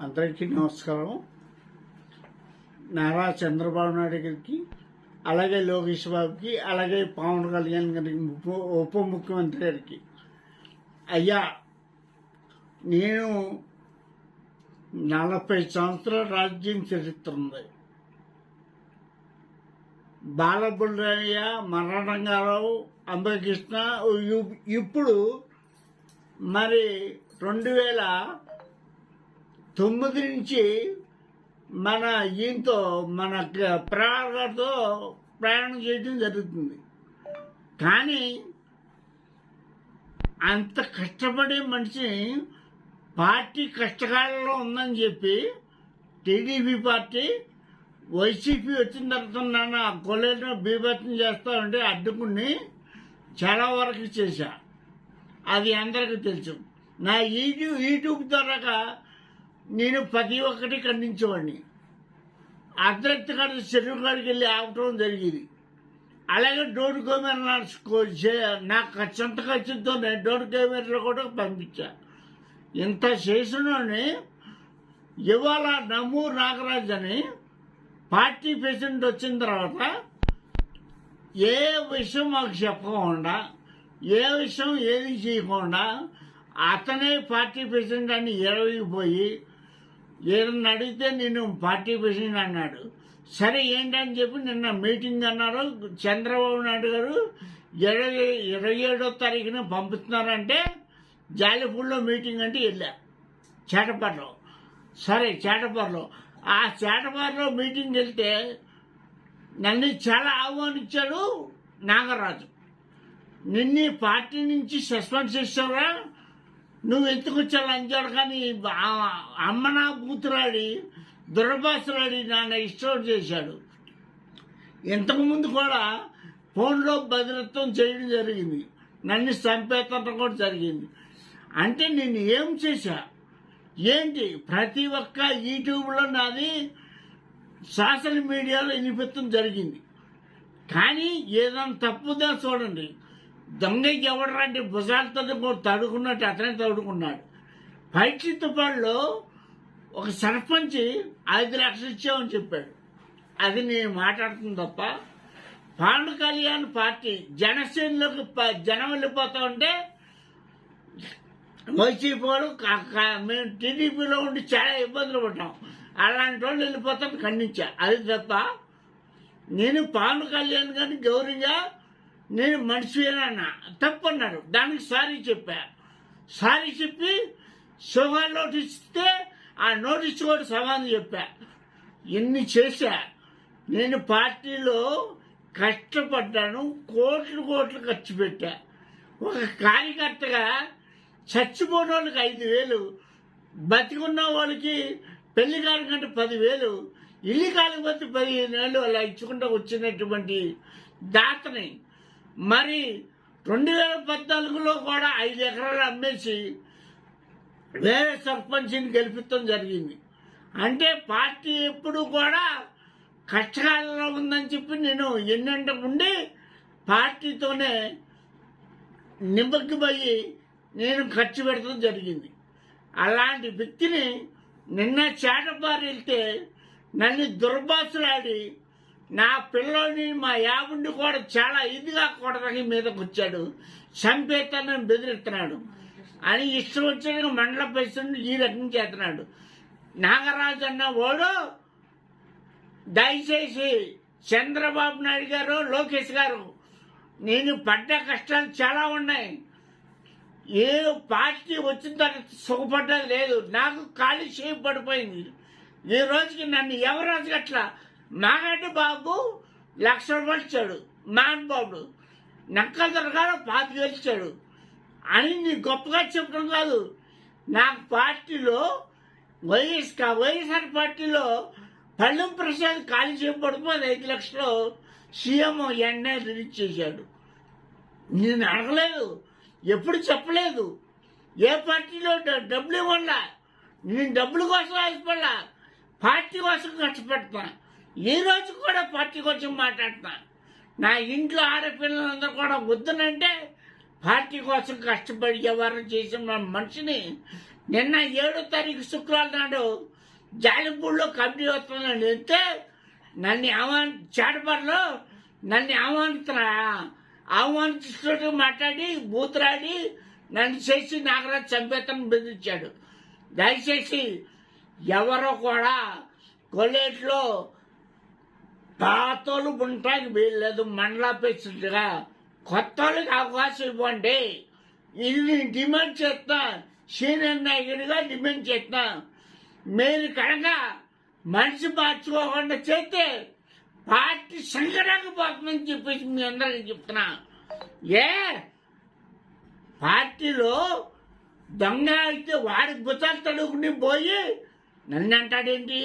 అందరికీ నమస్కారం. నారా చంద్రబాబు నాయుడు గారికి అలాగే లోకేష్ బాబుకి అలాగే పవన్ కళ్యాణ్ గారికి ఉప- ఉప ముఖ్యమంత్రి గారికి. అయ్యా నేను నలభై సంవత్సరాల రాజ్యం చరిత్ర ఉంది. బాలబుల్లయ్య మరణంగారావు అంబకృష్ణ ఇప్పుడు మరి రెండు వేల తొమ్మిది నుంచి మన ఈయనతో మన ప్రాణాలతో ప్రయాణం చేయడం జరుగుతుంది. కానీ అంత కష్టపడే మనిషి పార్టీ కష్టకాలంలో ఉందని చెప్పి టీడీపీ పార్టీ వైసీపీ వచ్చిన తర్వాత నన్ను ఆ కొలేను బీభత్సం చేస్తా అడ్డుకుని చాలా వరకు చేశా. అది అందరికీ తెలుసు. నా యూట్యూబ్ యూట్యూబ్ ద్వారా నేను ప్రతి ఒక్కటి ఖండించేవాడిని. అర్ధరక్తి కాడ చెరువు కాడికి వెళ్ళి ఆపటం జరిగింది. అలాగే డోర్ కెమెరా నా నాకు సొంత ఖర్చుతో డోర్ కెమెరాలో కూడా పంపించా. ఇంత చేసినోని ఇవాళ నమ్మూరు నాగరాజ్ అని పార్టీ ప్రెసిడెంట్ వచ్చిన తర్వాత ఏ విషయం మాకు చెప్పకుండా ఏ విషయం ఏది చేయకుండా అతనే పార్టీ ప్రెసిడెంట్ అని ఎరవిపోయి ఏదన్నా అడిగితే నేను పార్టీ ప్రెసిడెంట్ అన్నాడు. సరే ఏంటని చెప్పి నిన్న మీటింగ్ అన్నారు. చంద్రబాబు నాయుడు గారు ఇరవై ఇరవై ఏడో తారీఖున పంపుతున్నారంటే జాలిపూర్లో మీటింగ్ అంటే వెళ్ళా. చేటపర్లో సరే చేటపర్లో ఆ చేటపర్లో మీటింగ్ వెళ్తే నన్ను చాలా ఆహ్వానించాడు నాగరాజు. నిన్ను ఈ పార్టీ నుంచి సస్పెండ్ చేసావురా నువ్వు ఎత్తుకొచ్చావు అంచాడు కానీ అమ్మ నా కూతురాడి దురభాషలాడి నాన్న ఇష్టం చేశాడు. ఇంతకుముందు కూడా ఫోన్లో భద్రత్వం చేయడం జరిగింది. నన్ను చంపేతటం కూడా జరిగింది. అంటే నేను ఏం చేశా? ఏంటి? ప్రతి ఒక్క యూట్యూబ్లో నాది సోషల్ మీడియాలో వినిపించడం జరిగింది. కానీ ఏదైనా తప్పుదా చూడండి. దొంగకి ఎవడరాంటి భుజాలతో తడుకున్నట్టు అతనే తడుకున్నాడు పైచిత్తుపాడులో ఒక సర్పంచ్ ఐదు లక్షలు ఇచ్చామని చెప్పాడు. అది నేను మాట్లాడుతుంది తప్ప పవన్ కళ్యాణ్ పార్టీ జనసేనలోకి ప- జనం వెళ్ళిపోతా ఉంటే వైసీపీ వాళ్ళు మేము టీడీపీలో ఉండి చాలా ఇబ్బందులు పడ్డాం. అలాంటి వాళ్ళు వెళ్ళిపోతాను ఖండించా. అది తప్ప నేను పవన్ కళ్యాణ్ గారిని గౌరవంగా నేను మనిషివేనన్నా తప్పన్నారు. దానికి సారీ చెప్పా. సారీ చెప్పి సోహా నోటీస్ ఇస్తే ఆ నోటీస్ కూడా సమాధానం చెప్పా. ఇన్ని చేశా? నేను పార్టీలో కష్టపడ్డాను కోట్లు కోట్లు ఖర్చు పెట్టా. ఒక కార్యకర్తగా చచ్చిపోయిన వాళ్ళకి ఐదు వేలు బతికున్న వాళ్ళకి పెళ్ళి కాలకంటే పదివేలు ఇల్లు కాలిపోతే పదిహేను వేలు అలా ఇచ్చుకుంటూ వచ్చినటువంటి దాతని మరి రెండు వేల పద్నాలుగులో కూడా ఐదు ఎకరాలు అమ్మేసి వేరే సర్పంచ్ని గెలిపించడం జరిగింది. అంటే పార్టీ ఎప్పుడు కూడా కష్టకాలంలో ఉందని చెప్పి నేను ఎన్నంటే ఉండి పార్టీతోనే నిమగ్గిపోయి నేను ఖర్చు పెట్టడం జరిగింది. అలాంటి వ్యక్తిని నిన్న చేటబారి వెళ్తే నన్ను దుర్భాషలాడి నా పిల్లల్ని మా యావుండి కూడా చాలా ఇదిగా కొడదని మీదకు వచ్చాడు. చంపేతానని బెదిరిస్తున్నాడు. అని ఇష్టం వచ్చిన మండల పరిస్థితులు ఈ రకం చేస్తున్నాడు. నాగరాజు అన్న వాడు దయచేసి చంద్రబాబు నాయుడు గారు లోకేష్ గారు నేను పడ్డ కష్టాలు చాలా ఉన్నాయి. ఏ పార్టీ వచ్చిన తర్వాత సుఖపడ్డది లేదు. నాకు ఖాళీ చేయి పడిపోయింది. ఈ రోజుకి నన్ను ఎవరాజు అట్లా నాగంటి బాబు లక్ష రూపాయలు ఇచ్చాడు మాన్ బాబు నక్కల దొరకాడు పాతికి ఇచ్చాడు అని నేను గొప్పగా చెప్పడం కాదు. నాకు పార్టీలో వైఎస్ వైఎస్ఆర్ పార్టీలో పళ్ళెం ప్రసాద్ ఖాళీ చేయబడిపోయి ఐదు లక్షలు సీఎం ఎన్ఐ రిలీజ్ చేశాడు. నేను అడగలేదు ఎప్పుడు చెప్పలేదు. ఏ పార్టీలో డబ్బులు ఇవ్వాలా? నేను డబ్బుల కోసం ఆశపడలా పార్టీ కోసం ఖర్చు పెడతాను రోజు కూడా పార్టీ కోసం మాట్లాడుతున్నా నా ఇంట్లో ఆడపిల్లలందరూ కూడా వద్దునంటే పార్టీ కోసం కష్టపడి వ్యవహారం చేసిన మనిషిని నిన్న ఏడో తారీఖు శుక్రవారం నాడు జాలిపూడిలో కమిటీ వస్తుందని వెళ్తే నన్ను ఆహ్వాని చాటపడలో నన్ను ఆహ్వానిస్తున్నా. ఆహ్వానిస్తున్నట్టు మాట్లాడి బూతురాడి నన్ను చేసి నాగరాజు చంపేతను బెదిరించాడు. దయచేసి ఎవరో కూడా కొల్లేట్లో పాతోళ్ళు ఉండటానికి వీల్లేదు మండల ప్రెసిడెంట్గా కొత్త వాళ్ళకి అవకాశం ఇవ్వండి. ఇది డిమాండ్ చేస్తా. సీనియర్ నాయకుడిగా డిమాండ్ చేస్తా. మీరు కనుక మనిషి మార్చుకోకుండా చేస్తే పార్టీ సంకటానికి పోతుందని చెప్పేసి మీ అందరికీ చెప్తున్నా. ఏ? పార్టీలో దొంగ అయితే వాడి గుతాలు తడుకుని పోయి నన్ను అంటాడేంటి?